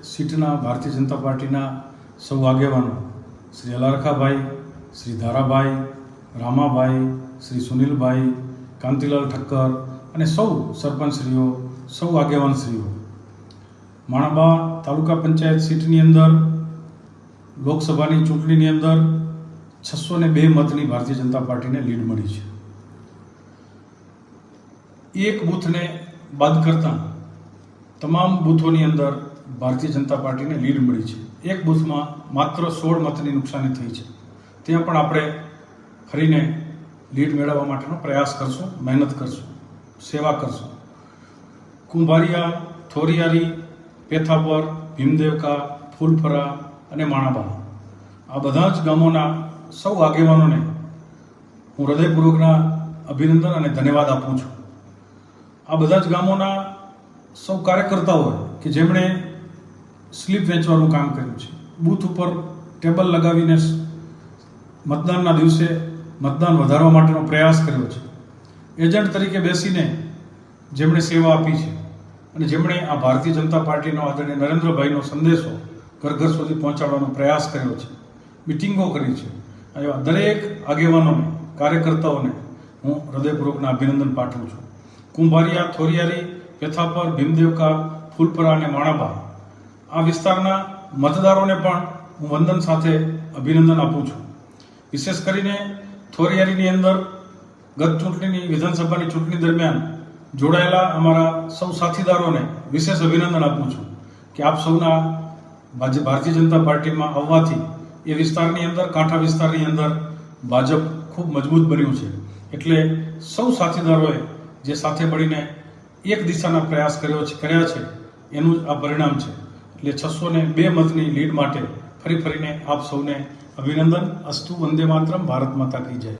સીટના ભારતીય જનતા પાર્ટીના સૌ આગેવાનો શ્રી અલારખાભાઈ, શ્રી ધારાભાઈ, રામાભાઈ, શ્રી સુનિલભાઈ, કાંતિલાલ ઠક્કર અને સૌ સરપંચશ્રીઓ, સૌ આગેવાનશ્રીઓ. માણાબા તાલુકા પંચાયત સીટની અંદર, લોકસભાની ચૂંટણીની અંદર છસો ને બે મતની ભારતીય જનતા પાર્ટીને લીડ મળી છે. એક બૂથને બાદ કરતાં તમામ બૂથોની અંદર ભારતીય જનતા પાર્ટીને લીડ મળી છે. એક બૂથમાં માત્ર સોળ મતની નુકસાની થઈ છે. ત્યાં પણ આપણે ફરીને લીડ મેળવવા માટેનો પ્રયાસ કરશું, મહેનત કરશું, સેવા કરશું. કુંભારિયા, થોરિયારી, પેથાપર, ભીમદેવકા, ફૂલફરા અને માણાબાણા આ બધા જ ગામોના સૌ આગેવાનોને હું હૃદયપૂર્વકના અભિનંદન અને ધન્યવાદ આપું છું. આ બધા જ ગામોના સૌ કાર્યકર્તાઓ કે જેમણે સ્લીપ વેચવાનું કામ કર્યું છે. બૂથ ઉપર ટેબલ લગાવીને મતદાનના દિવસે મતદાન વધારવા માટેનો પ્રયાસ કર્યો છે. એજન્ટ તરીકે બેસીને જેમણે સેવા આપી છે અને જેમણે આ ભારતીય જનતા પાર્ટીનો આદરણીય નરેન્દ્રભાઈનો સંદેશો ઘર ઘર સુધી પહોંચાડવાનો પ્રયાસ કર્યો છે. મિટિંગો કરી છે. એવા દરેક આગેવાનોને, કાર્યકર્તાઓને હું હૃદયપૂર્વકના અભિનંદન પાઠવું છું. કુંભારિયા, થોરિયારી, પેથાપર, ભીમદેવકા, ફૂલપરા અને માણાબા આ વિસ્તારના મતદારોને પણ હું વંદન સાથે અભિનંદન આપું છું. વિશેષ કરીને થોરિયારીની અંદર ગત ચૂંટણીની, વિધાનસભાની ચૂંટણી દરમિયાન જોડાયેલા અમારા સૌ સાથીદારોને વિશેષ અભિનંદન આપું છું કે આપ સૌના ભારતીય જનતા પાર્ટીમાં આવવાથી એ વિસ્તારની અંદર, કાંઠા વિસ્તારની અંદર ભાજપ ખૂબ મજબૂત બન્યું છે. એટલે સૌ સાથીદારોએ જે સાથે મળીને એક દિશાના પ્રયાસ કર્યો છે, કર્યા છે, એનું જ આ પરિણામ છે. એટલે છસો ને બે મતની લીડ માટે ફરી ફરીને આપ સૌને અભિનંદન. અસ્તુ વંદે માતરમ. ભારત માતા કી જય.